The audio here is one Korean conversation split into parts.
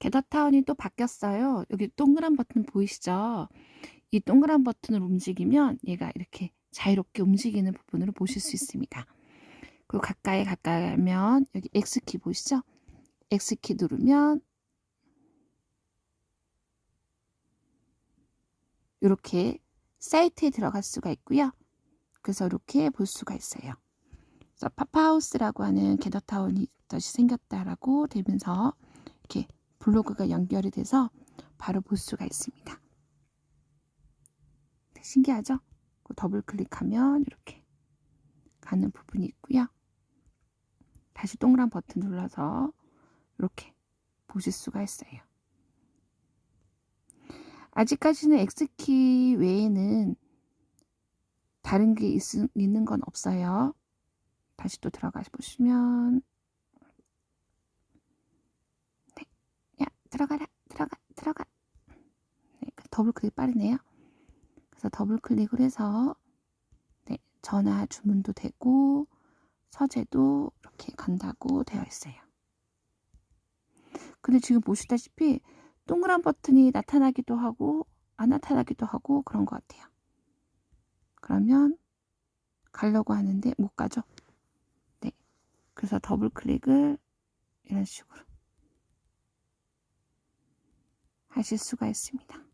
게더타운이 또 바뀌었어요. 여기 동그란 버튼 보이시죠? 이 동그란 버튼을 움직이면 얘가 이렇게 자유롭게 움직이는 부분으로 보실 수 있습니다. 그리고 가까이 가까이 하면 여기 X키 보이시죠? X키 누르면 이렇게 사이트에 들어갈 수가 있고요. 그래서 이렇게 볼 수가 있어요. 그래서 파파하우스라고 하는 게더타운이 다시 생겼다라고 되면서 이렇게 블로그가 연결이 돼서 바로 볼 수가 있습니다. 네, 신기하죠? 그 더블 클릭하면 이렇게 가는 부분이 있고요. 다시 동그란 버튼 눌러서 이렇게 보실 수가 있어요. 아직까지는 X키 외에는 다른 게 있, 있는 건 없어요. 다시 또 들어가 보시면 네. 야 들어가라 들어가 들어가 네, 더블 클릭 빠르네요. 그래서 더블 클릭을 해서 네, 전화 주문도 되고 서재도 이렇게 간다고 되어 있어요. 근데 지금 보시다시피 동그란 버튼이 나타나기도 하고 안 나타나기도 하고 그런 것 같아요. 그러면 가려고 하는데 못 가죠. 네. 그래서 더블 클릭을 이런 식으로 하실 수가 있습니다.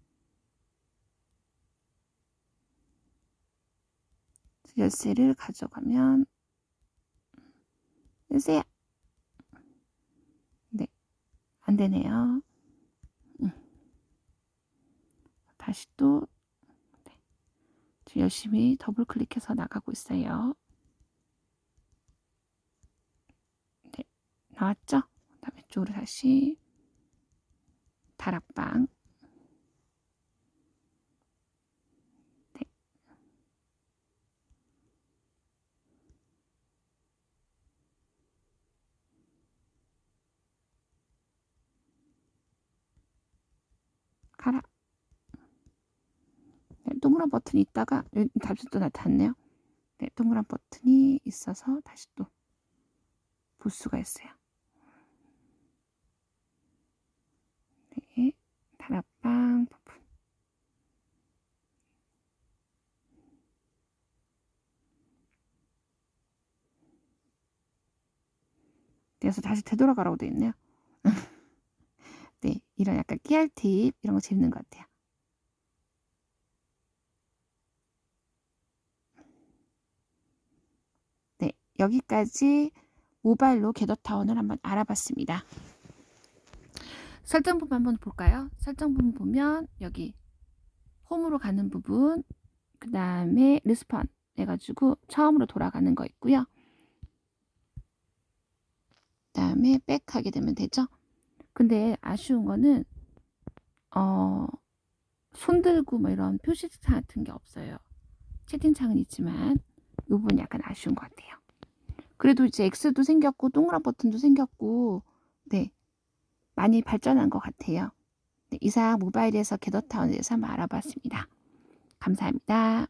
열쇠를 가져가면 열쇠야. 네. 안 되네요. 음. 다시 또 네. 열심히 더블 클릭해서 나가고 있어요. 네. 나왔죠? 다음에 쪽으로 다시 다락방 네. 가라. 네, 동그란 버튼이 있다가 다시 또 나타났네요. 네, 동그란 버튼이 있어서 다시 또 볼 수가 있어요. 네, 다락방 부분. 그래서 다시 되돌아가라고 돼 있네요. 네, 이런 약간 깨알 팁 이런 거 재밌는 것 같아요. 네, 여기까지 모바일로 게더타운을 한번 알아봤습니다. 설정 부분 한번 볼까요? 설정 부분 보면 여기 홈으로 가는 부분, 그 다음에 리스폰 해가지고 처음으로 돌아가는 거 있고요. 그 다음에 백 하게 되면 되죠. 근데 아쉬운 거는 어, 손 들고 뭐 이런 표시창 같은 게 없어요. 채팅창은 있지만 이 부분 약간 아쉬운 것 같아요. 그래도 이제 X도 생겼고 동그란 버튼도 생겼고 네 많이 발전한 것 같아요. 네, 이상 모바일에서 게더타운에 대해서 한번 알아봤습니다. 감사합니다.